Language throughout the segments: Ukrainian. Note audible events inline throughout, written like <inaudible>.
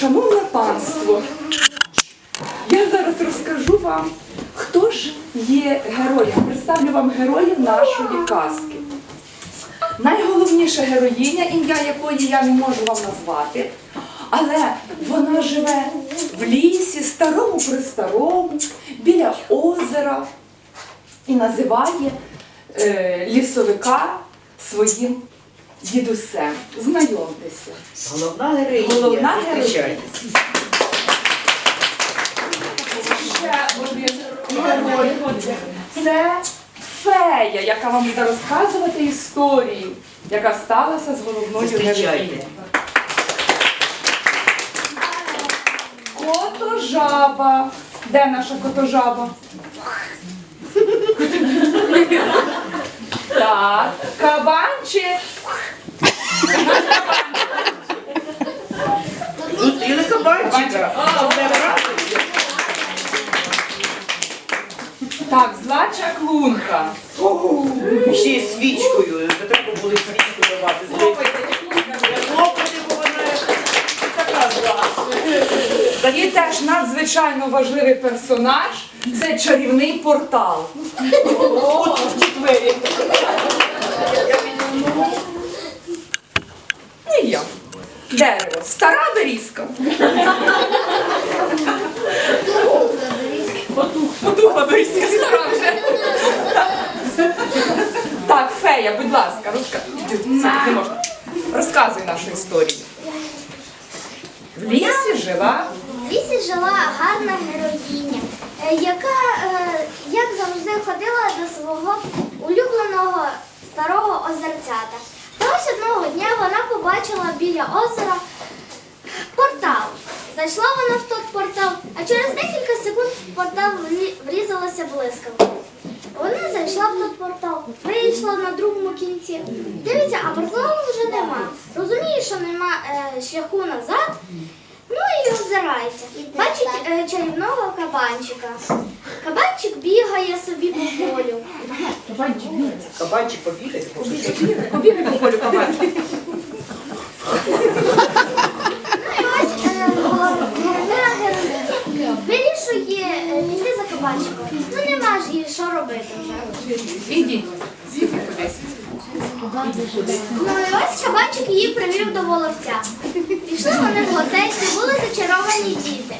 Шановне панство, я зараз розкажу вам, хто ж є героєм. Представлю вам героїв нашої казки. Найголовніша героїня, ім'я якої я не можу вам назвати, але вона живе в лісі, старому при старому, біля озера і називає е, лісовика своїм дідусем. Знайомтеся. Головна героїня. Головна один. Це фея, яка вам буде розказувати історію, яка сталася з головною героїнею. Котожаба. Де наша котожаба? Так, кабанчик. Зустріли кабанчика. Так, зла чаклунка. Ще й свічкою. Не треба було свічку давати. Не хлопати, бо вона така зла. І теж надзвичайно важливий персонаж це чарівний портал. От в двері. Ну і я. Дерево. Стара берізка. Потухла берізка стара вже. Так, фея, будь ласка, розказуй. Розказуй нашу історію. В лісі жила В лісі жила гарна героїня, е, яка, е, як завжди, ходила до свого улюбленого старого озерцята. Та ось одного дня біля озера портал. Зайшла вона в той портал, а через декілька секунд в портал врізалася блискавка. Вона зайшла в той портал, вийшла на другому кінці. Дивиться, а порталу вже нема. Розуміє, що нема е, шляху назад. Ну і озирається. Бачить е, чарівного кабанчика. Кабанчик бігає собі по полю. Кабанчик побігає. побігай по полю кабанчик. Вирішує піти за. Ну нема ж їй що робити вже. Ідіть. Ну і ось кабанчик її привів до воловця. Пішли вони в готель, були зачаровані діти.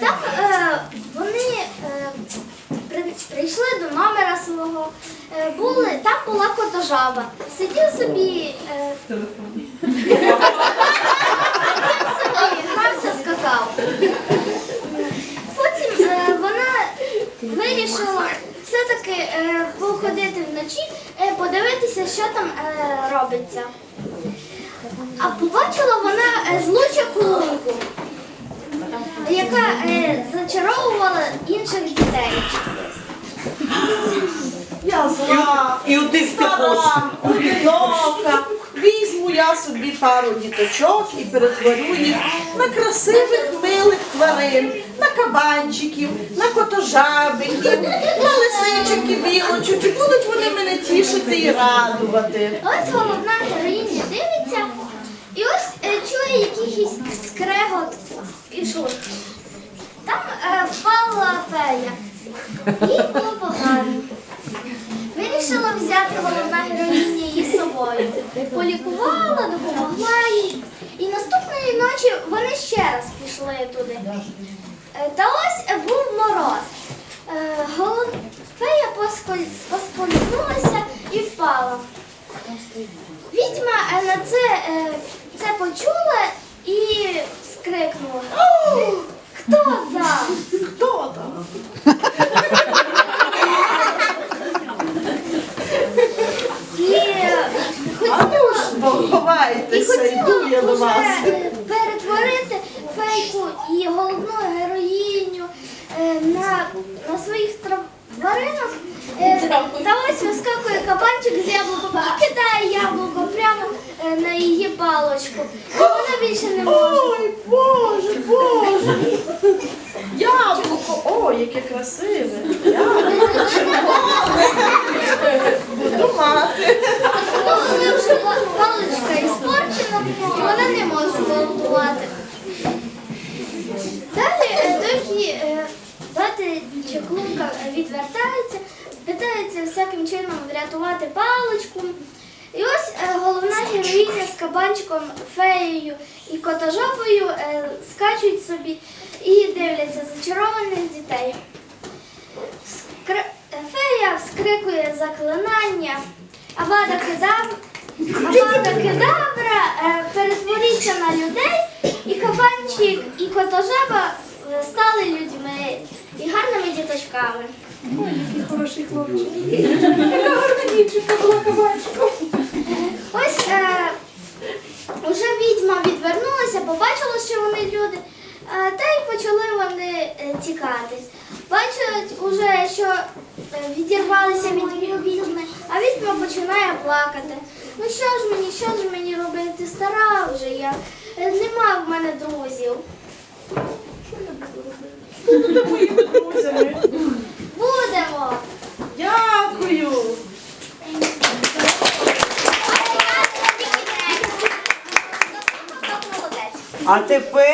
Там е, вони е, при- прийшли до номера свого. Е, були, там була котожаба. Сидів собі. Е, собі, грався, скакав. Потім е, вона вирішила все-таки е, походити вночі, е, подивитися, що там е, робиться. А побачила вона е, злу чаклунку, яка е, зачаровувала інших дітей. Я зла, І один також. стара, одинока. Візьму я собі пару діточок і перетворю їх на красивих, милих тварин, на кабанчиків, на котожабиків, на лисичок і білочок. І будуть вони мене тішити і радувати. Ось головна героїня дивиться, і ось е, чує якийсь скрегот і шум. Там е, впала фея було погано. Вирішила взяти головна героїня її з собою. Полікувала, допомогла їй. І наступної ночі вони ще раз пішли туди. Е, Та ось був мороз. Е, Фея поскользнулася і впала. Відьма е, на це, це почула і скрикнула. Хто там? Хто там? І е, А ну ж бо І ховайтеся, йду я хотіла до вас. вже е, перетворити фейку і головну героїню е, на, на своїх тваринок. Е, Та ось вискакує кабанчик з яблуком і кидає яблуко прямо е, на її палочку. І вона більше не може. Ой, Боже, Боже. Яблуко, ой, яке красиве. Яблуко <laughs> червоне. Буду мати. Ну, коли вже па- паличка іспорчена, вона не може голодувати. Далі е, доки е, бати відвертається, питається всяким чином врятувати паличку. І ось е, головна героїня з кабанчиком, феєю і котожопою е, скачуть собі і дивляться зачарованих дітей. Скр... е, Фея вскрикує заклинання, Авада Кедавра, Авада Кедавра перетвориться на людей, і кабанчик, і котожаба стали людьми і гарними діточками. Ой, який хороший хлопчик. Яка гарна дівчинка була кабачком. Ось е, уже відьма відвернулася, побачила, що вони люди, е, та й почали вони е, тікати. Бачать уже, що е, відірвалися від відьми, а відьма починає плакати. Ну що ж мені, що ж мені робити? Стара вже я, е, нема в мене друзів. Будете моїми друзями. Будемо! Дякую. А тепер